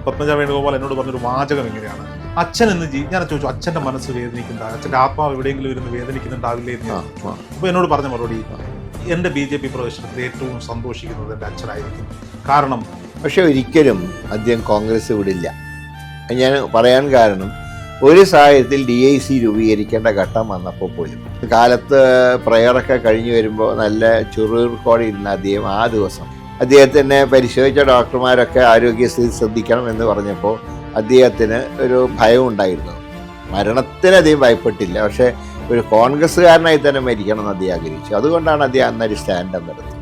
പത്മജ വേണുഗോപാൽ എന്നോട് പറഞ്ഞൊരു വാചകം എങ്ങനെയാണ് അച്ഛൻ എന്ന് ജീ ഞാൻ ചോദിച്ചു അച്ഛന്റെ മനസ്സ് വേദനിക്കുന്നുണ്ടാകും അച്ഛന്റെ ആത്മാവ് എവിടെയെങ്കിലും ഇരുന്ന് വേദനിക്കുന്നുണ്ടാവില്ലേ എന്ന് ആ, ഞാൻ ചോദിച്ചു. ആ. അപ്പൊ എന്നോട് പറഞ്ഞ മറുപടി എന്റെ ബി ജെ പി പ്രവേശനത്തിൽ ഏറ്റവും സന്തോഷിക്കുന്നത് എന്റെ അച്ഛനായിരിക്കും കാരണം പക്ഷെ ഒരിക്കലും അദ്ദേഹം കോൺഗ്രസ് വിടില്ല ഞാൻ പറയാൻ കാരണം ഒരു സാഹചര്യത്തിൽ ഡി ഐ സി രൂപീകരിക്കേണ്ട ഘട്ടം വന്നപ്പോൾ പോലും കാലത്ത് പ്രയറൊക്കെ കഴിഞ്ഞു വരുമ്പോൾ നല്ല ചുറുകോടെ ഇരുന്ന അദ്ദേഹം ആ ദിവസം അദ്ദേഹത്തിനെ പരിശോധിച്ച ഡോക്ടർമാരൊക്കെ ആരോഗ്യസ്ഥിതി ശ്രദ്ധിക്കണം എന്ന് പറഞ്ഞപ്പോൾ അദ്ദേഹത്തിന് ഒരു ഭയം ഉണ്ടായിരുന്നു. മരണത്തിന് അദ്ദേഹം ഭയപ്പെട്ടില്ല. പക്ഷേ ഒരു കോൺഗ്രസ്സുകാരനായി തന്നെ മരിക്കണം എന്ന് അദ്ദേഹം ആഗ്രഹിച്ചു. അതുകൊണ്ടാണ് അദ്ദേഹം അന്നൊരു സ്റ്റാൻഡ് എന്നെടുത്തത്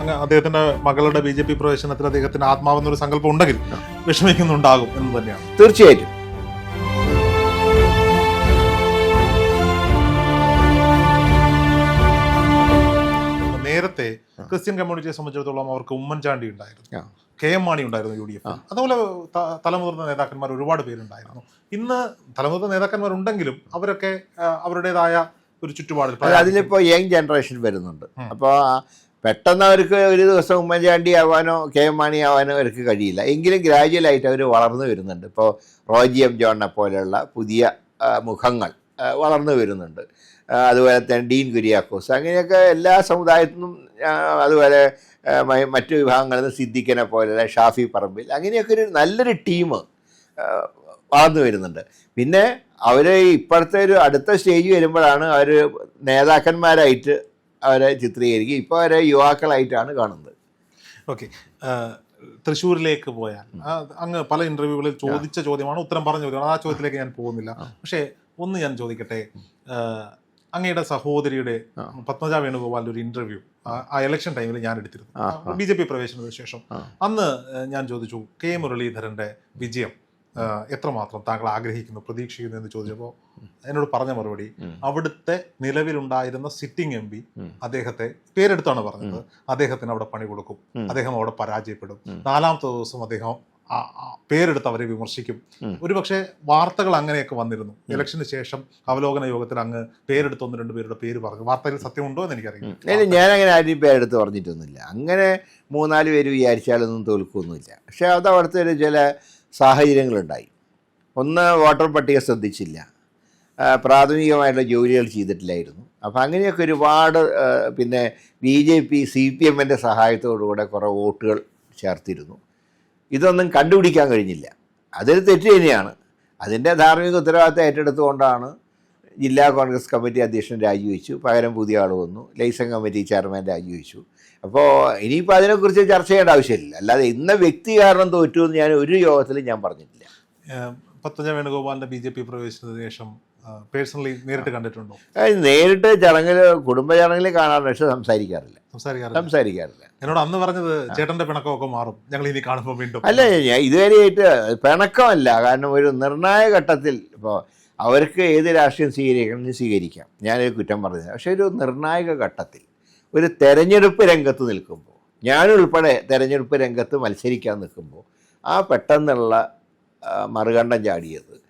അങ്ങ് അദ്ദേഹത്തിന്റെ മകളുടെ ബി ജെ പി പ്രവേശനത്തിൽ അദ്ദേഹത്തിന് ആത്മാവെന്നൊരു സങ്കല്പം ഉണ്ടെങ്കിൽ വിഷമിക്കുന്നുണ്ടാകും എന്ന് തന്നെയാണ്. തീർച്ചയായിട്ടും. ക്രിസ്ത്യൻ കമ്മ്യൂണിറ്റിയെ സംബന്ധിച്ചിടത്തോളം അവർക്ക് ഉമ്മൻചാണ്ടി ഉണ്ടായിരുന്നു. കെ എം മാണി ഉണ്ടായിരുന്നു യു ഡി എഫ് അതുപോലെ തലമുതിർന്ന നേതാക്കന്മാർ ഒരുപാട് പേരുണ്ടായിരുന്നു. ഇന്ന് തലമുതിർന്ന നേതാക്കന്മാരുണ്ടെങ്കിലും അവരൊക്കെ അവരുടേതായ ഒരു ചുറ്റുപാടിൽ അതിലിപ്പോൾ അതിലിപ്പോ യങ് ജനറേഷൻ വരുന്നുണ്ട്. അപ്പോൾ പെട്ടെന്ന് അവർക്ക് ഒരു ദിവസം ഉമ്മൻചാണ്ടി ആവാനോ കെ എം മാണി ആവാനോ അവർക്ക് കഴിയില്ല. എങ്കിലും ഗ്രാജുവലായിട്ട് അവർ വളർന്നു വരുന്നുണ്ട്. ഇപ്പോൾ റോജി എം ജോണിനെ പോലെയുള്ള പുതിയ മുഖങ്ങൾ വളർന്നു വരുന്നുണ്ട്. അതുപോലെ തന്നെ ഡീൻ കുര്യാക്കോസ്. അങ്ങനെയൊക്കെ എല്ലാ സമുദായത്തിൽ നിന്നും അതുപോലെ മറ്റു വിഭാഗങ്ങളിൽ നിന്ന് സിദ്ദിഖിനെ പോലെ ഷാഫി പറമ്പിൽ അങ്ങനെയൊക്കെ ഒരു നല്ലൊരു ടീം വളർന്നു വരുന്നുണ്ട്. പിന്നെ അവർ ഇപ്പോഴത്തെ ഒരു അടുത്ത സ്റ്റേജ് വരുമ്പോഴാണ് അവർ നേതാക്കന്മാരായിട്ട് അവരെ ചിത്രീകരിക്കുക. ഇപ്പോൾ അവരെ യുവാക്കളായിട്ടാണ് കാണുന്നത്. ഓക്കെ. തൃശ്ശൂരിലേക്ക് പോയാൽ അങ്ങ് പല ഇന്റർവ്യൂകളിൽ ചോദിച്ച ചോദ്യമാണ് ഉത്തരം പറഞ്ഞു ചോദ്യമാണ് ആ ചോദ്യത്തിലേക്ക് ഞാൻ പോകുന്നില്ല. പക്ഷേ ഒന്ന് ഞാൻ ചോദിക്കട്ടെ? അങ്ങയുടെ സഹോദരിയുടെ. പത്മജ വേണുഗോപാലിന്റെ ഒരു ഇന്റർവ്യൂ ആ ഇലക്ഷൻ ടൈമിൽ ഞാൻ എടുത്തിരുന്നു. ബി ജെ പി പ്രവേശനത്തിന് ശേഷം അന്ന് ഞാൻ ചോദിച്ചു കെ മുരളീധരന്റെ വിജയം എത്രമാത്രം താങ്കൾ ആഗ്രഹിക്കുന്നു പ്രതീക്ഷിക്കുന്നു എന്ന് ചോദിച്ചപ്പോൾ എന്നോട് പറഞ്ഞ മറുപടി. അവിടുത്തെ നിലവിലുണ്ടായിരുന്ന സിറ്റിംഗ് എം പി അദ്ദേഹത്തെ പേരെടുത്താണ് പറഞ്ഞത്. അദ്ദേഹത്തിന് അവിടെ പണി കൊടുക്കും. അദ്ദേഹം അവിടെ പരാജയപ്പെടും. നാലാമത്തെ ദിവസം അദ്ദേഹം പേരെടുത്ത് അവരെ വിമർശിക്കും. ഒരുപക്ഷെ വാർത്തകൾ അങ്ങനെയൊക്കെ വന്നിരുന്നു. ഇലക്ഷന് ശേഷം അവലോകന യോഗത്തിൽ അങ്ങ് പേരെടുത്ത് ഒന്ന് രണ്ട് പേരുടെ പേര് പറഞ്ഞു. വാർത്തയിൽ സത്യമുണ്ടോ എന്ന് എനിക്കറിയില്ല. ഇല്ല ഞാനങ്ങനെ ആരും പേരെടുത്ത് പറഞ്ഞിട്ടൊന്നുമില്ല. അങ്ങനെ മൂന്നാൽ പേര് വിചാരിച്ചാലൊന്നും തോൽക്കൊന്നുമില്ല പക്ഷേ അത് അവിടുത്തെ ഒരു ചില സാഹചര്യങ്ങളുണ്ടായി. ഒന്ന് വോട്ടർ പട്ടിക ശ്രദ്ധിച്ചില്ല. പ്രാഥമികമായിട്ടുള്ള ജോലികൾ ചെയ്തിട്ടില്ലായിരുന്നു. അപ്പോൾ അങ്ങനെയൊക്കെ ഒരുപാട് പിന്നെ B J P C P എമ്മിന്റെ സഹായത്തോടുകൂടെ കുറേ വോട്ടുകൾ ചേർത്തിരുന്നു. ഇതൊന്നും കണ്ടുപിടിക്കാൻ കഴിഞ്ഞില്ല. അതൊരു തെറ്റ് തന്നെയാണ്. അതിന്റെ ധാർമ്മിക ഉത്തരവാദിത്തം ഏറ്റെടുത്തുകൊണ്ടാണ് ജില്ലാ കോൺഗ്രസ് കമ്മിറ്റി അധ്യക്ഷൻ രാജിവെച്ചു പകരം പുതിയ ആൾ വന്നു. ലൈസൻ കമ്മിറ്റി ചെയർമാൻ രാജിവെച്ചു അപ്പോൾ ഇനിയിപ്പോൾ അതിനെക്കുറിച്ച് ചർച്ച ചെയ്യേണ്ട ആവശ്യമില്ല. അല്ലാതെ ഇന്ന വ്യക്തി കാരണം തോറ്റു എന്ന് ഞാൻ ഒരു യോഗത്തിലും ഞാൻ പറഞ്ഞിട്ടില്ല. പത്മജ വേണുഗോപാലിന്റെ ബി ജെ പി പ്രവേശനത്തിന് ശേഷം പേഴ്സണലി നേരിട്ട് കണ്ടിട്ടുണ്ടോ? നേരിട്ട് ചടങ്ങിൽ കുടുംബ ചടങ്ങിൽ കാണാറുണ്ട് പക്ഷെ സംസാരിക്കാറില്ല. സംസാരിക്കാറില്ല. എന്നോട് അന്ന് പറഞ്ഞത് ചേട്ടന്റെ പിണക്കമൊക്കെ മാറും. ഞങ്ങൾ ഇനി കാണുമ്പോൾ വീണ്ടും. അല്ല ഞാൻ ഇതുവരെയായിട്ട് പിണക്കമല്ല. കാരണം ഒരു നിർണായക ഘട്ടത്തിൽ ഇപ്പോൾ അവർക്ക് ഏത് രാഷ്ട്രീയം സ്വീകരിക്കണം സ്വീകരിക്കാം. ഞാനൊരു കുറ്റം പറഞ്ഞത്. പക്ഷേ ഒരു നിർണായക ഘട്ടത്തിൽ ഒരു തെരഞ്ഞെടുപ്പ് രംഗത്ത് നിൽക്കുമ്പോൾ ഞാനുൾപ്പെടെ തെരഞ്ഞെടുപ്പ് രംഗത്ത് മത്സരിക്കാൻ നിൽക്കുമ്പോൾ ആ പെട്ടെന്നുള്ള മറുകണ്ഠം ചാടിയത്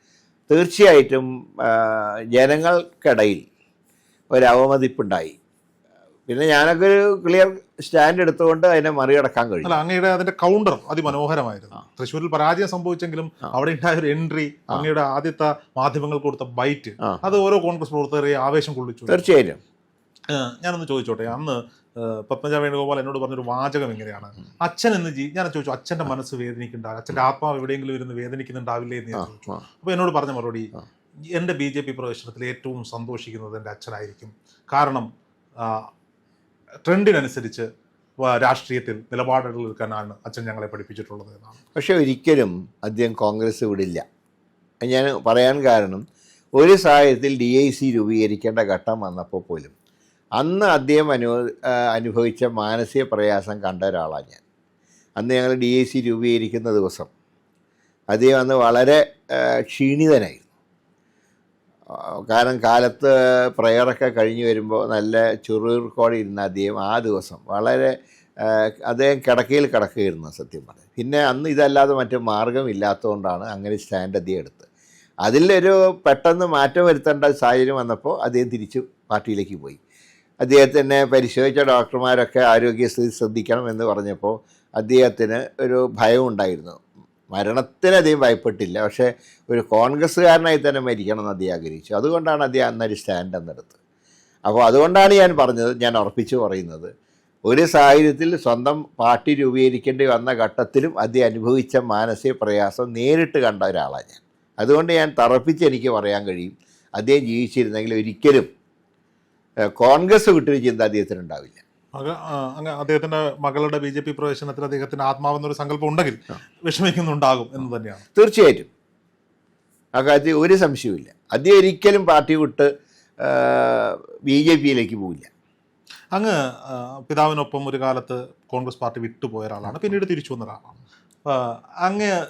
തീർച്ചയായിട്ടും ജനങ്ങൾക്കിടയിൽ ഒരു അവമതിപ്പുണ്ടായി. പിന്നെ ഞാനൊക്കെ ഒരു ക്ലിയർ സ്റ്റാൻഡ് എടുത്തുകൊണ്ട് അതിനെ മറികടക്കാൻ കഴിയും അല്ല അങ്ങയുടെ അതിന്റെ കൗണ്ടർ അതിമനോഹരമായിരുന്നു. തൃശ്ശൂരിൽ പരാജയം സംഭവിച്ചെങ്കിലും അവിടെ ഉണ്ടായ ഒരു എൻട്രി അങ്ങയുടെ ആദ്യത്തെ മാധ്യമങ്ങൾ കൊടുത്ത ബൈറ്റ് അത് ഓരോ കോൺഗ്രസ് പ്രവർത്തകരെ ആവേശം കൊള്ളിച്ചു. തീർച്ചയായിട്ടും. ഞാനൊന്ന് ചോദിച്ചോട്ടെ അന്ന് പത്മജ വേണുഗോപാൽ എന്നോട് പറഞ്ഞൊരു വാചകം എങ്ങനെയാണ്? അച്ഛൻ എന്ന് ജീ ഞാൻ ചോദിച്ചു അച്ഛന്റെ മനസ്സ് വേദനിക്കുന്നുണ്ടാവില്ല അച്ഛന്റെ ആത്മാവ് എവിടെയെങ്കിലും ഇരുന്ന് വേദനിക്കുന്നുണ്ടാവില്ലേ എന്ന് ഞാൻ ചോദിച്ചു. അപ്പോൾ അപ്പൊ എന്നോട് പറഞ്ഞ മറുപടി എന്റെ എന്റെ ബി ജെ പി പ്രവേശനത്തിൽ ഏറ്റവും സന്തോഷിക്കുന്നത് എന്റെ അച്ഛനായിരിക്കും. കാരണം ട്രെൻഡിനനുസരിച്ച് രാഷ്ട്രീയത്തിൽ നിലപാടുകൾ എടുക്കാനാണ് അച്ഛൻ ഞങ്ങളെ പഠിപ്പിച്ചിട്ടുള്ളത് എന്നാണ്. പക്ഷെ ഒരിക്കലും അദ്ദേഹം കോൺഗ്രസ് വിടില്ല. ഞാൻ പറയാൻ കാരണം ഒരു സാഹചര്യത്തിൽ ഡി ഐ സി രൂപീകരിക്കേണ്ട ഘട്ടം വന്നപ്പോൾ പോലും അന്ന് അദ്ദേഹം അനുഭവ അനുഭവിച്ച മാനസിക പ്രയാസം കണ്ട ഒരാളാണ് ഞാൻ. അന്ന് ഞങ്ങൾ ഡി ഐ സി രൂപീകരിക്കുന്ന ദിവസം അദ്ദേഹം അന്ന് വളരെ ക്ഷീണിതനായിരുന്നു. കാരണം കാലത്ത് പ്രയറൊക്കെ കഴിഞ്ഞ് വരുമ്പോൾ നല്ല ചുറുകോടെ ഇരുന്ന അദ്ദേഹം ആ ദിവസം വളരെ അദ്ദേഹം കിടക്കയിൽ കിടക്കുകയായിരുന്നു സത്യം പറഞ്ഞു പിന്നെ അന്ന് ഇതല്ലാതെ മറ്റു മാർഗമില്ലാത്തതുകൊണ്ടാണ് അങ്ങനെ സ്റ്റാൻഡ് അദ്ദേഹം എടുത്തത്. അതിലൊരു പെട്ടെന്ന് മാറ്റം വരുത്തേണ്ട സാഹചര്യം വന്നപ്പോൾ അദ്ദേഹം തിരിച്ച് പാർട്ടിയിലേക്ക് പോയി. അദ്ദേഹത്തിനെ പരിശോധിച്ച ഡോക്ടർമാരൊക്കെ ആരോഗ്യസ്ഥിതി ശ്രദ്ധിക്കണം എന്ന് പറഞ്ഞപ്പോൾ അദ്ദേഹത്തിന് ഒരു ഭയം ഉണ്ടായിരുന്നു. മരണത്തിന് അദ്ദേഹം ഭയപ്പെട്ടില്ല. പക്ഷേ ഒരു കോൺഗ്രസ്സുകാരനായി തന്നെ മരിക്കണം എന്ന് അദ്ദേഹം ആഗ്രഹിച്ചു. അതുകൊണ്ടാണ് അദ്ദേഹം അന്നൊരു സ്റ്റാൻഡ് എന്നെടുത്ത് അപ്പോൾ അതുകൊണ്ടാണ് ഞാൻ പറഞ്ഞത് ഞാൻ ഉറപ്പിച്ചു പറയുന്നത്. ഒരു സാഹചര്യത്തിൽ സ്വന്തം പാർട്ടി രൂപീകരിക്കേണ്ടി വന്ന ഘട്ടത്തിലും അദ്ദേഹം അനുഭവിച്ച മാനസിക പ്രയാസം നേരിട്ട് കണ്ട ഒരാളാണ് ഞാൻ. അതുകൊണ്ട് ഞാൻ തറപ്പിച്ച് എനിക്ക് പറയാൻ കഴിയും. അദ്ദേഹം ജീവിച്ചിരുന്നെങ്കിൽ ഒരിക്കലും കോൺഗ്രസ് വിട്ടൊരു ഉണ്ടാവില്ല. ആ, അദ്ദേഹത്തിന്റെ മകളുടെ ബി ജെ പി പ്രവേശനത്തിൽ അദ്ദേഹത്തിന്റെ ആത്മാവെന്നൊരു സങ്കല്പം ഉണ്ടെങ്കിൽ വിഷമിക്കുന്നുണ്ടാകും എന്ന് തന്നെയാണ്. തീർച്ചയായിട്ടും. അക്കാര്യത്തിൽ ഒരു സംശയവുമില്ല. അദ്ദേഹം ഒരിക്കലും പാർട്ടി വിട്ട് ബി ജെ പിയിലേക്ക് പോവില്ല. അങ്ങ് ആ, പിതാവിനൊപ്പം ഒരു കാലത്ത് കോൺഗ്രസ് പാർട്ടി വിട്ടുപോയ ഒരാളാണ്. പിന്നീട് തിരിച്ചു വന്ന ഒരാളാണ്. ആ, അങ്ങ്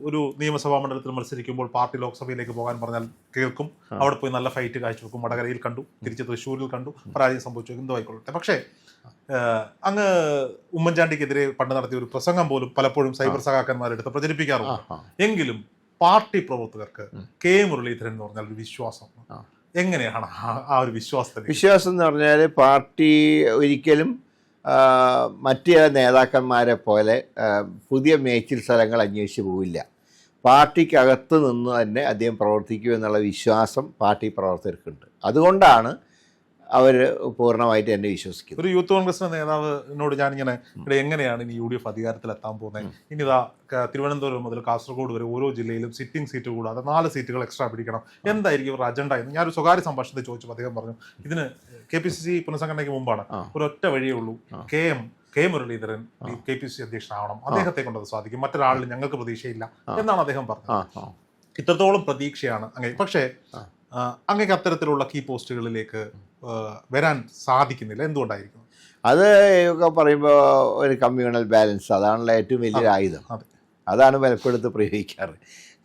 ഒരു നിയമസഭാ മണ്ഡലത്തിൽ മത്സരിക്കുമ്പോൾ പാർട്ടി ലോക്സഭയിലേക്ക് പോകാൻ പറഞ്ഞാൽ കേൾക്കും. അവിടെ പോയി നല്ല ഫൈറ്റ് കാഴ്ചവെക്കും. വടകരയിൽ കണ്ടു തിരിച്ച് തൃശ്ശൂരിൽ കണ്ടു. പരാജയം സംഭവിച്ചു. എന്തോ ആയിക്കൊള്ളട്ടെ. പക്ഷേ അങ്ങ് ഉമ്മൻചാണ്ടിക്കെതിരെ പണ്ട് നടത്തിയ ഒരു പ്രസംഗം പോലും പലപ്പോഴും സൈബർ സഖാക്കന്മാരെടുത്ത് പ്രചരിപ്പിക്കാറുണ്ട്. എങ്കിലും പാർട്ടി പ്രവർത്തകർക്ക് കെ മുരളീധരൻ എന്ന് പറഞ്ഞാൽ ഒരു വിശ്വാസം. എങ്ങനെയാണ് ആ- ഒരു വിശ്വാസത്തിൽ വിശ്വാസം എന്ന് പറഞ്ഞാൽ പാർട്ടി ഒരിക്കലും മറ്റ് നേതാക്കന്മാരെ പോലെ പുതിയ മേച്ചിൽ സ്ഥലങ്ങൾ അന്വേഷിച്ച് പോവില്ല. പാർട്ടിക്കകത്ത് നിന്ന് തന്നെ അദ്ദേഹം പ്രവർത്തിക്കും എന്നുള്ള വിശ്വാസം പാർട്ടി പ്രവർത്തകർക്കുണ്ട്. അതുകൊണ്ടാണ് അവർ പൂർണമായിട്ട് എന്നെ വിശ്വസിക്കും ഒരു യൂത്ത് കോൺഗ്രസിന്റെ നേതാവിനോട് ഞാനിങ്ങനെ ഇവിടെ എങ്ങനെയാണ് ഇനി യു ഡി എഫ് അധികാരത്തിലെത്താൻ പോകുന്നത് ഇനി ഇതാ തിരുവനന്തപുരം മുതൽ കാസർഗോഡ് വരെ ഓരോ ജില്ലയിലും സിറ്റിംഗ് സീറ്റ് കൂടാതെ നാല് സീറ്റുകൾ എക്സ്ട്രാ പിടിക്കണം. എന്തായിരിക്കും ഇവരുടെ അജണ്ട എന്ന്? ഞാനൊരു സ്വകാര്യ സംഭാഷണത്തിൽ ചോദിച്ചു അദ്ദേഹം പറഞ്ഞു ഇതിന് കെ പി സി സി പുനഃസംഘടനയ്ക്ക് മുമ്പാണ്. ഒരൊറ്റ വഴിയേ ഉള്ളൂ. K M K Muraleedharan K P C അധ്യക്ഷനാവണം. അദ്ദേഹത്തെ കൊണ്ടത് സാധിക്കും. മറ്റൊരാളിൽ ഞങ്ങൾക്ക് പ്രതീക്ഷയില്ല എന്നാണ് അദ്ദേഹം പറഞ്ഞത്. ഇത്രത്തോളം പ്രതീക്ഷയാണ് അങ്ങനെ പക്ഷേ അങ്ങേക്ക് അത്തരത്തിലുള്ള കീ പോസ്റ്റുകളിലേക്ക് വരാൻ സാധിക്കുന്നില്ല. എന്തുകൊണ്ടായിരിക്കും? അത് ഒക്കെ പറയുമ്പോൾ ഒരു കമ്മ്യൂണൽ ബാലൻസ് അതാണല്ലോ ഏറ്റവും വലിയൊരു ആയുധം. അതാണ് വിലപ്പെടുത്ത് പ്രയോഗിക്കാറ്.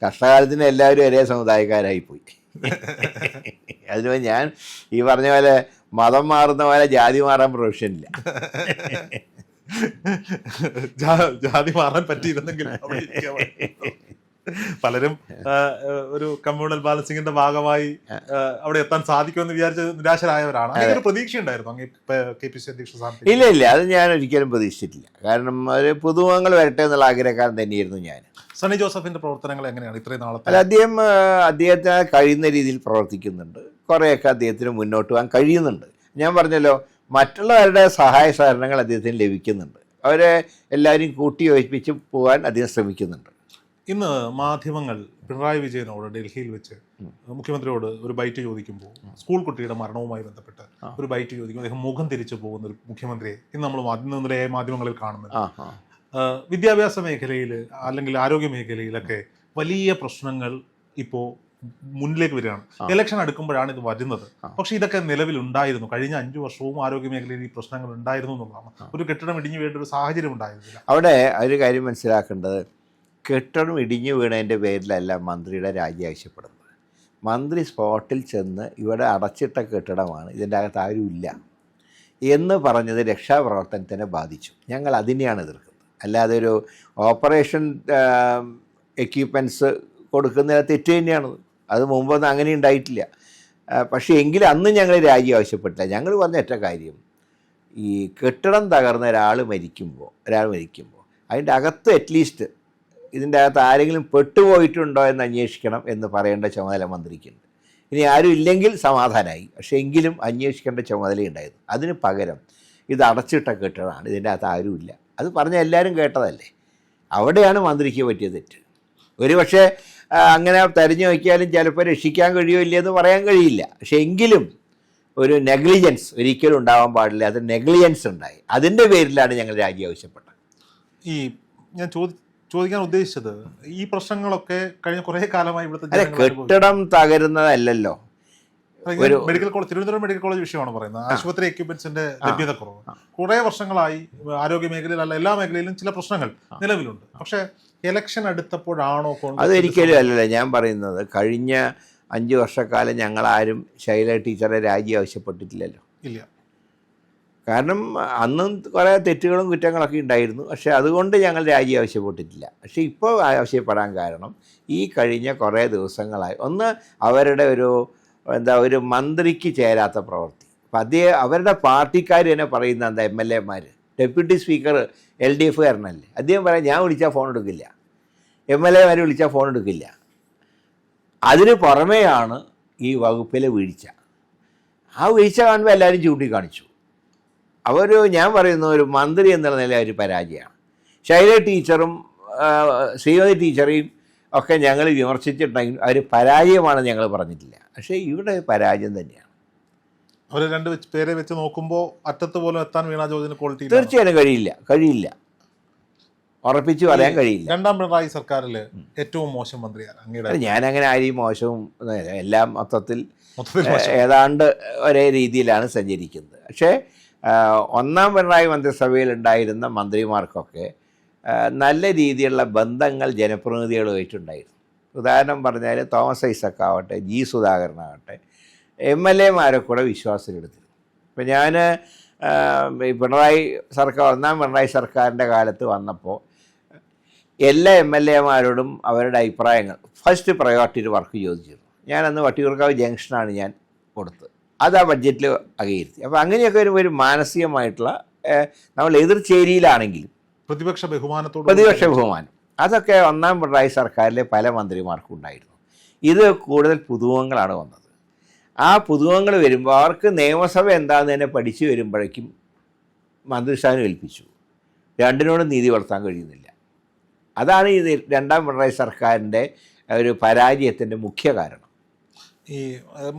കഷ്ടകാലത്തിന് എല്ലാവരും ഒരേ സമുദായക്കാരായി പോയി അതിന് ഞാൻ ഈ പറഞ്ഞ പോലെ മതം മാറുന്ന പോലെ ജാതി മാറാൻ പ്രൊഫഷനില്ല ജാതി മാറാൻ പറ്റിയിരുന്നെങ്കിൽ. പലരും ഒരു കമ്മ്യൂണൽ ബാലൻസിങ്ങിന്റെ ഭാഗമായി അവിടെ എത്താൻ സാധിക്കുമെന്ന് വിചാരിച്ച് നിരാശരായവരാണ്. ഒരു പ്രതീക്ഷ ഉണ്ടായിരുന്നു കെ പി സി അധ്യക്ഷ ഇല്ല ഇല്ല. അത് ഞാൻ ഒരിക്കലും പ്രതീക്ഷിച്ചിട്ടില്ല. കാരണം ഒരു പുതുമുഖങ്ങൾ വരട്ടെ എന്നുള്ള ആഗ്രഹക്കാരൻ തന്നെയായിരുന്നു ഞാൻ. സണ്ണി ജോസഫിന്റെ പ്രവർത്തനങ്ങൾ എങ്ങനെയാണ് ഇത്രയും നാളത്തെ? അല്ല അദ്ദേഹം അദ്ദേഹത്തിന് കഴിയുന്ന രീതിയിൽ പ്രവർത്തിക്കുന്നുണ്ട്. കുറേയൊക്കെ അദ്ദേഹത്തിന് മുന്നോട്ട് പോകാൻ കഴിയുന്നുണ്ട്. ഞാൻ പറഞ്ഞല്ലോ മറ്റുള്ളവരുടെ സഹായ സഹകരണങ്ങൾ അദ്ദേഹത്തിന് ലഭിക്കുന്നുണ്ട്. അവരെ എല്ലാവരും കൂട്ടി യോജിപ്പിച്ച് പോകാൻ അദ്ദേഹം ശ്രമിക്കുന്നുണ്ട്. ഇന്ന് മാധ്യമങ്ങൾ പിണറായി വിജയനോട് ഡൽഹിയിൽ വെച്ച് മുഖ്യമന്ത്രിയോട് ഒരു ബൈറ്റ് ചോദിക്കുമ്പോൾ സ്കൂൾ കുട്ടിയുടെ മരണവുമായി ബന്ധപ്പെട്ട് ഒരു ബൈറ്റ് ചോദിക്കുമ്പോൾ അദ്ദേഹം മുഖം തിരിച്ചു പോകുന്ന ഒരു മുഖ്യമന്ത്രിയെ ഇന്ന് നമ്മൾ മാധ്യമ മാധ്യമങ്ങളിൽ കാണുന്നുണ്ട് ആ, വിദ്യാഭ്യാസ മേഖലയിൽ അല്ലെങ്കിൽ ആരോഗ്യ മേഖലയിലൊക്കെ വലിയ പ്രശ്നങ്ങൾ ഇപ്പോൾ മുന്നിലേക്ക് വരികയാണ്. ഇലക്ഷൻ അടുക്കുമ്പോഴാണ് ഇത് വരുന്നത്. പക്ഷെ ഇതൊക്കെ നിലവിലുണ്ടായിരുന്നു. കഴിഞ്ഞ അഞ്ചു വർഷവും ആരോഗ്യ മേഖലയിൽ ഈ പ്രശ്നങ്ങൾ ഉണ്ടായിരുന്നു എന്നുള്ളതാണ്. ഒരു കെട്ടിടം ഇടിഞ്ഞു വേണ്ട ഒരു സാഹചര്യം ഉണ്ടായിരുന്നില്ല. അവിടെ ഒരു കാര്യം മനസ്സിലാക്കേണ്ടത്. കെട്ടിടം ഇടിഞ്ഞു വീണതിന്റെ പേരിലല്ല മന്ത്രിയുടെ രാജി ആവശ്യപ്പെടുന്നത്. മന്ത്രി സ്പോട്ടിൽ ചെന്ന് ഇവിടെ അടച്ചിട്ട കെട്ടിടമാണ് ഇതിന്റെ അകത്ത് ആരുമില്ല എന്ന് പറഞ്ഞത് രക്ഷാപ്രവർത്തനത്തിനെ ബാധിച്ചു. ഞങ്ങൾ അതിനെയാണ് എതിർക്കുന്നത്. അല്ലാതെ ഒരു ഓപ്പറേഷൻ എക്യുപ്മെന്റ്സ് കൊടുക്കുന്നത് തെറ്റ് തന്നെയാണ്. അത് മുമ്പൊന്നും അങ്ങനെ ഉണ്ടായിട്ടില്ല. പക്ഷേ എങ്കിലും അന്ന് ഞങ്ങൾ രാജി ആവശ്യപ്പെട്ടില്ല. ഞങ്ങൾ പറഞ്ഞ ഒറ്റ കാര്യം. ഈ കെട്ടിടം തകർന്ന ഒരാൾ മരിക്കുമ്പോൾ ഒരാൾ മരിക്കുമ്പോൾ അതിന്റെ അകത്ത് അറ്റ്ലീസ്റ്റ് ഇതിന്റെ അകത്ത് ആരെങ്കിലും പെട്ടുപോയിട്ടുണ്ടോ എന്ന് അന്വേഷിക്കണം എന്ന് പറയേണ്ട ചുമതല മന്ത്രിക്കുണ്ട്. ഇനി ആരും ഇല്ലെങ്കിൽ സമാധാനമായി പക്ഷേ എങ്കിലും അന്വേഷിക്കേണ്ട ചുമതലയുണ്ടായിരുന്നു അതിന് പകരം ഇത് അടച്ചിട്ട കെട്ടിടമാണ്. ഇതിന്റെ അകത്ത് ആരുമില്ല അത് പറഞ്ഞ എല്ലാവരും കേട്ടതല്ലേ? അവിടെയാണ് മന്ത്രിക്ക് പറ്റിയ തെറ്റ്. ഒരു പക്ഷേ അങ്ങനെ തെരഞ്ഞു നോക്കിയാലും ചിലപ്പോൾ രക്ഷിക്കാൻ കഴിയോ ഇല്ലയെന്ന് പറയാൻ കഴിയില്ല. പക്ഷെ എങ്കിലും ഒരു നെഗ്ലിജൻസ് ഒരിക്കലും ഉണ്ടാവാൻ പാടില്ല. അത് നെഗ്ലിജൻസ് ഉണ്ടായി. അതിന്റെ പേരിലാണ് ഞങ്ങൾ രാജി ആവശ്യപ്പെട്ടത്. ഈ ഞാൻ ചോദി ചോദിക്കാൻ ഉദ്ദേശിച്ചത്? ഈ പ്രശ്നങ്ങളൊക്കെ കഴിഞ്ഞ കുറെ കാലമായി ഇവിടുത്തെ. കെട്ടിടം തകരുന്നതല്ലല്ലോ. അതായത് medical college Thiruvananthapuram medical college വിഷയമാണ് പറയുന്നത്. ആശുപത്രി എക്യുപ്മെന്റ്സിന്റെ ലഭ്യത കുറവ് കുറെ വർഷങ്ങളായി ആരോഗ്യ മേഖലയിൽ അല്ല എല്ലാ മേഖലയിലും ചില പ്രശ്നങ്ങൾ നിലവിലുണ്ട്. പക്ഷെ ഇലക്ഷൻ അടുത്തപ്പോഴാണോ അത് ഒരിക്കലും അല്ലല്ലോ ഞാൻ പറയുന്നത് കഴിഞ്ഞ അഞ്ച് വർഷക്കാലം ഞങ്ങളാരും ശൈല ടീച്ചറെ രാജി ആവശ്യപ്പെട്ടിട്ടില്ലല്ലോ. ഇല്ല. കാരണം അന്നും കുറേ തെറ്റുകളും കുറ്റങ്ങളൊക്കെ ഉണ്ടായിരുന്നു. പക്ഷേ അതുകൊണ്ട് ഞങ്ങൾ രാജി ആവശ്യപ്പെട്ടിട്ടില്ല. പക്ഷേ ഇപ്പോൾ ആവശ്യപ്പെടാൻ കാരണം ഈ കഴിഞ്ഞ കുറേ ദിവസങ്ങളായി ഒന്ന് അവരുടെ ഒരു എന്താ ഒരു മന്ത്രിക്ക് ചേരാത്ത പ്രവൃത്തി. അപ്പം അതേ അവരുടെ പാർട്ടിക്കാർ തന്നെ പറയുന്ന എന്താ എം എൽ എമാർ. ഡെപ്യൂട്ടി സ്പീക്കർ എൽ ഡി എഫുകാരനല്ലേ. അദ്ദേഹം പറയാം ഞാൻ വിളിച്ചാൽ ഫോൺ എടുക്കില്ല. എം എൽ എമാർ വിളിച്ചാൽ ഫോൺ എടുക്കില്ല. അതിന് പുറമെയാണ് ഈ വകുപ്പിലെ വീഴ്ച. ആ വീഴ്ച കാണുമ്പോൾ എല്ലാവരും ചൂണ്ടിക്കാണിച്ചു. അവർ ഞാൻ പറയുന്ന ഒരു മന്ത്രി എന്നുള്ള നില ഒരു പരാജയമാണ്. ശൈല ടീച്ചറും ശ്രീമതി ടീച്ചറെയും ഒക്കെ ഞങ്ങൾ വിമർശിച്ചിട്ടുണ്ടെങ്കിൽ അവർ പരാജയമാണ് ഞങ്ങൾ പറഞ്ഞിട്ടില്ല. പക്ഷേ ഇവിടെ പരാജയം തന്നെയാണ്. അവർ രണ്ട് പേരെ വെച്ച് നോക്കുമ്പോൾ അറ്റത്ത് പോലും എത്താൻ വീണ ജോർജിന് ക്വാളിറ്റി തീർച്ചയായും കഴിയില്ല. കഴിയില്ല. ഉറപ്പിച്ച് പറയാൻ കഴിയില്ല. രണ്ടാം പിണറായി സർക്കാരിൽ ഏറ്റവും മോശം മന്ത്രിയാണ് ഞാൻ അങ്ങനെ ആരെയും മോശവും. എല്ലാം മൊത്തത്തിൽ ഏതാണ്ട് ഒരേ രീതിയിലാണ് സഞ്ചരിക്കുന്നത്. പക്ഷേ ഒന്നാം പിണറായി മന്ത്രിസഭയിൽ ഉണ്ടായിരുന്ന മന്ത്രിമാർക്കൊക്കെ നല്ല രീതിയിലുള്ള ബന്ധങ്ങൾ ജനപ്രതിനിധികളുമായിട്ടുണ്ടായിരുന്നു ഉദാഹരണം പറഞ്ഞാൽ തോമസ് ഐസക് ആവട്ടെ ജി സുധാകരനാവട്ടെ എം എൽ എമാരെ കൂടെ വിശ്വാസത്തിലെടുത്തിരുന്നു. ഇപ്പം ഞാൻ ഈ പിണറായി സർക്കാർ ഒന്നാം പിണറായി സർക്കാരിന്റെ കാലത്ത് വന്നപ്പോൾ എല്ലാ എം എൽ എമാരോടും അവരുടെ അഭിപ്രായങ്ങൾ ഫസ്റ്റ് പ്രയോറിറ്റി വർക്ക് ചോദിച്ചിരുന്നു. ഞാൻ അന്ന് വട്ടിയൂർക്കാവ് ജംഗ്ഷനാണ് ഞാൻ കൊടുത്തത്. അത് ആ ബഡ്ജറ്റിൽ അംഗീകരിച്ചു. അപ്പോൾ അങ്ങനെയൊക്കെ ഒരു ഒരു മാനസികമായിട്ടുള്ള നമ്മൾ എതിർ ചേരിയിലാണെങ്കിലും പ്രതിപക്ഷ ബഹുമാനത്തോട് പ്രതിപക്ഷ ബഹുമാനം. അതൊക്കെ ഒന്നാം പിണറായി സർക്കാരിലെ പല മന്ത്രിമാർക്കും ഉണ്ടായിരുന്നു. ഇത് കൂടുതൽ പുതുവങ്ങളാണ് വന്നത്. ആ പുതുവങ്ങൾ വരുമ്പോൾ അവർക്ക് നിയമസഭ എന്താണെന്ന് തന്നെ പഠിച്ചു വരുമ്പോഴേക്കും മന്ത്രിസ്ഥാനം ഏൽപ്പിച്ചു. രണ്ടിനോടും നീതി വളർത്താൻ കഴിയുന്നില്ല. അതാണ് ഇത് രണ്ടാം പിണറായി സർക്കാരിന്റെ ഒരു പരാജയത്തിന്റെ മുഖ്യ കാരണം. ഈ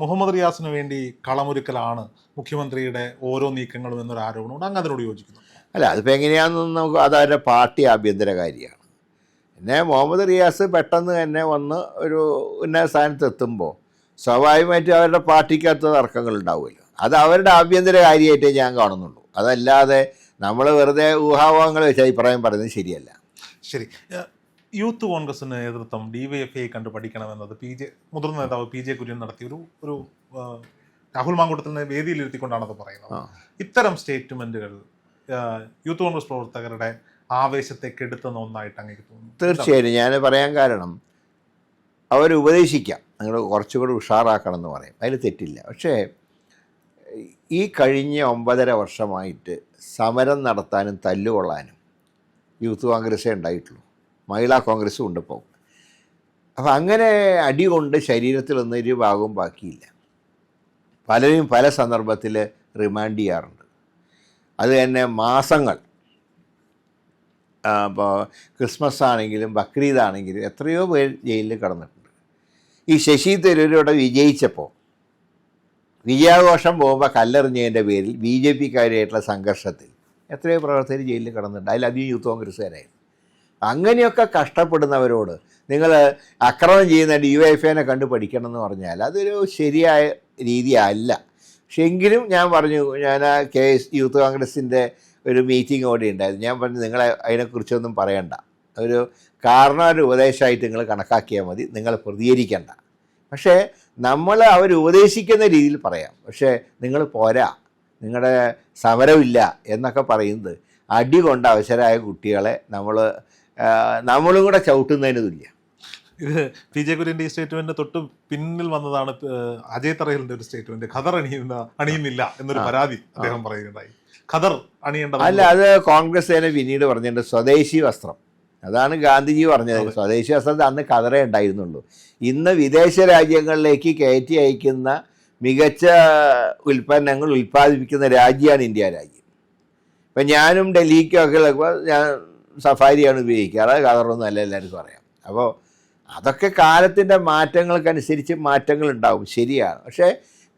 മുഹമ്മദ് റിയാസിന് വേണ്ടി കളമൊരുക്കലാണ് മുഖ്യമന്ത്രിയുടെ ഓരോ നീക്കങ്ങളും എന്നൊരു ആരോപണമുണ്ട് അങ്ങ് അതിനോട് യോജിക്കുന്നു. അല്ല അതിപ്പോൾ എങ്ങനെയാണെന്ന് നമുക്ക് അതവരുടെ പാർട്ടി ആഭ്യന്തര കാര്യമാണ്. പിന്നെ മുഹമ്മദ് റിയാസ് പെട്ടെന്ന് തന്നെ വന്ന് ഒരു ഉന്നത സ്ഥാനത്ത് എത്തുമ്പോൾ സ്വാഭാവികമായിട്ടും അവരുടെ പാർട്ടിക്കകത്ത് തർക്കങ്ങൾ ഉണ്ടാവുമല്ലോ. അത് അവരുടെ ആഭ്യന്തര കാര്യമായിട്ടേ ഞാൻ കാണുന്നുള്ളൂ. അതല്ലാതെ നമ്മൾ വെറുതെ ഊഹാവോഹങ്ങൾ വെച്ച് അഭിപ്രായം പറയുന്നത് ശരിയല്ല. ശരി. യൂത്ത് കോൺഗ്രസിന് നേതൃത്വം ഡി വൈ എഫ് ഐ കണ്ട് പഠിക്കണമെന്നത് പി ജെ മുതിർന്ന നേതാവ് പി ജെ കുര്യൻ നടത്തിയ ഒരു ഒരു രാഹുൽ മാങ്കൂട്ടത്തിനെ വേദിയിലിരുത്തിക്കൊണ്ടാണത് പറയുന്നത്. ഇത്തരം സ്റ്റേറ്റ്മെന്റുകൾ യൂത്ത് കോൺഗ്രസ് പ്രവർത്തകരുടെ ആവേശത്തെ കെടുത്തുന്ന ഒന്നായിട്ട് അങ്ങേക്ക് തോന്നുന്നു. തീർച്ചയായിട്ടും. ഞാൻ പറയാൻ കാരണം അവർ ഉപദേശിക്കാം. നിങ്ങൾ കുറച്ചുകൂടി ഉഷാറാക്കണം എന്ന് പറയും. അതിൽ തെറ്റില്ല. പക്ഷേ ഈ കഴിഞ്ഞ ഒമ്പതര വർഷമായിട്ട് സമരം നടത്താനും തല്ലുകൊള്ളാനും യൂത്ത് കോൺഗ്രസ്സേ ഉണ്ടായിട്ടുള്ളൂ. മഹിളാ കോൺഗ്രസ്സും ഉണ്ട് ഇപ്പോൾ അപ്പോൾ അങ്ങനെ അടി കൊണ്ട് ശരീരത്തിൽ ഒരു ഭാഗവും ബാക്കിയില്ല. പലരും പല സന്ദർഭത്തിൽ റിമാൻഡ് ചെയ്യാറുണ്ട്. അത് തന്നെ മാസങ്ങൾ. അപ്പോൾ ക്രിസ്മസ് ആണെങ്കിലും ബക്രീദ് ആണെങ്കിലും എത്രയോ പേർ ജയിലിൽ കടന്നിട്ടുണ്ട്. ഈ ശശി തരൂരോടെ വിജയിച്ചപ്പോൾ വിജയാഘോഷം പോകുമ്പോൾ കല്ലെറിഞ്ഞതിന്റെ പേരിൽ ബി ജെ പിക്കാരുമായിട്ടുള്ള സംഘർഷത്തിൽ എത്രയോ പ്രവർത്തകർ ജയിലിൽ കടന്നിട്ടുണ്ട്. അതിലധികം യൂത്ത് കോൺഗ്രസ്സുകാരായിരുന്നു. അങ്ങനെയൊക്കെ കഷ്ടപ്പെടുന്നവരോട് നിങ്ങൾ അക്രമം ചെയ്യുന്ന ഡി വൈ കണ്ട് പഠിക്കണം എന്ന് പറഞ്ഞാൽ അതൊരു ശരിയായ രീതിയല്ല. പക്ഷെ എങ്കിലും ഞാൻ പറഞ്ഞു ഞാൻ ആ കെ എസ് യൂത്ത് കോൺഗ്രസിന്റെ ഒരു മീറ്റിംഗ് അവിടെ ഉണ്ടായിരുന്നു. ഞാൻ പറഞ്ഞു നിങ്ങളെ അതിനെക്കുറിച്ചൊന്നും പറയണ്ട. ഒരു കാരണം ഒരു ഉപദേശമായിട്ട് നിങ്ങൾ കണക്കാക്കിയാൽ മതി. നിങ്ങൾ പ്രതികരിക്കണ്ട. പക്ഷേ നമ്മൾ അവർ ഉപദേശിക്കുന്ന രീതിയിൽ പറയാം. പക്ഷേ നിങ്ങൾ പോരാ. നിങ്ങളുടെ സമരമില്ല എന്നൊക്കെ പറയുന്നത് അടി കൊണ്ട് അവസരമായ കുട്ടികളെ നമ്മൾ നമ്മളും കൂടെ ചവിട്ടുന്നതിന് തുല്യം. ഇത് പി ജെ കുര്യന്റെ ഈ സ്റ്റേറ്റ്മെന്റ് തൊട്ട് പിന്നിൽ വന്നതാണ് അജയ് തറയലിന്റെ ഒരു സ്റ്റേറ്റ്മെന്റ് ഖദർ അണിയുന്ന അണിയുന്നില്ല എന്നൊരു പരാതി അദ്ദേഹം പറയുകയുണ്ടായി. ഖദർ അണിയേണ്ടത് അല്ല അത് കോൺഗ്രസ് തന്നെ പിന്നീട് പറഞ്ഞിട്ടുണ്ട് സ്വദേശി വസ്ത്രം. അതാണ് ഗാന്ധിജി പറഞ്ഞത്. സ്വദേശി വസ്ത്രത്തിൽ അന്ന് ഖദറേ ഉണ്ടായിരുന്നുള്ളൂ. ഇന്ന് വിദേശ രാജ്യങ്ങളിലേക്ക് കയറ്റി അയക്കുന്ന മികച്ച ഉൽപ്പന്നങ്ങൾ ഉൽപ്പാദിപ്പിക്കുന്ന രാജ്യമാണ് ഇന്ത്യ രാജ്യം. ഇപ്പം ഞാനും ഡൽഹിക്കൊക്കെ ഞാൻ സഫാരിയാണ് ഉപയോഗിക്കാറ് കതറൊന്നും അല്ല എല്ലാവർക്കും അറിയാം. അപ്പോൾ അതൊക്കെ കാലത്തിന്റെ മാറ്റങ്ങൾക്കനുസരിച്ച് മാറ്റങ്ങൾ ഉണ്ടാവും ശരിയാണ്. പക്ഷേ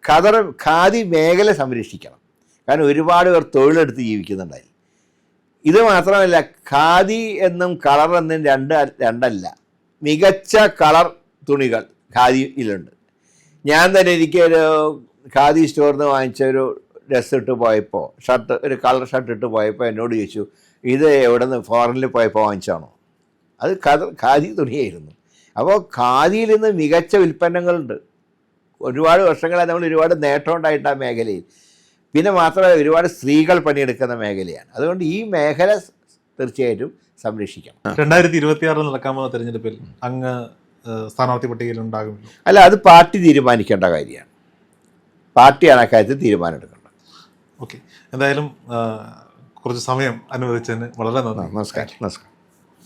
ഖദർ ഖാദി മേഖല സംരക്ഷിക്കണം. കാരണം ഒരുപാട് പേർ തൊഴിലെടുത്ത് ജീവിക്കുന്നുണ്ടായി. ഇത് മാത്രമല്ല ഖാദി എന്നും കളർ എന്നും രണ്ട് രണ്ടല്ല. മികച്ച കളർ തുണികൾ ഖാദിയിലുണ്ട്. ഞാൻ തന്നെ എനിക്കൊരു ഖാദി സ്റ്റോറിൽ നിന്ന് വാങ്ങിച്ച ഒരു ഡ്രസ്സ് ഇട്ട് പോയപ്പോൾ ഷർട്ട് ഒരു കളർ ഷർട്ട് ഇട്ട് പോയപ്പോൾ എന്നോട് ചോദിച്ചു ഇത് എവിടെ നിന്ന് ഫോറിനിൽ പോയപ്പോൾ വാങ്ങിച്ചാണോ അത് കത ഖാദി തുണിയായിരുന്നു. അപ്പോൾ ഖാദിയിൽ നിന്ന് മികച്ച ഉൽപ്പന്നങ്ങളുണ്ട്. ഒരുപാട് വർഷങ്ങളായി നമ്മൾ ഒരുപാട് നേട്ടം ഉണ്ടായിട്ട് ആ മേഖലയിൽ. പിന്നെ മാത്രമല്ല ഒരുപാട് സ്ത്രീകൾ പണിയെടുക്കുന്ന മേഖലയാണ്. അതുകൊണ്ട് ഈ മേഖല തീർച്ചയായിട്ടും സംരക്ഷിക്കണം. രണ്ടായിരത്തി ഇരുപത്തി ആറിൽ നടക്കാമെന്ന തെരഞ്ഞെടുപ്പിൽ അങ്ങ് സ്ഥാനാർത്ഥി പട്ടികയിൽ ഉണ്ടാകും അല്ല അത് പാർട്ടി തീരുമാനിക്കേണ്ട കാര്യമാണ്. പാർട്ടിയാണ് അക്കാര്യത്തിൽ തീരുമാനമെടുക്കേണ്ടത്. ഓക്കെ. എന്തായാലും കുറച്ച് സമയം അനുവദിച്ചതിന് വളരെ നന്ദി. നമസ്കാരം നമസ്കാരം.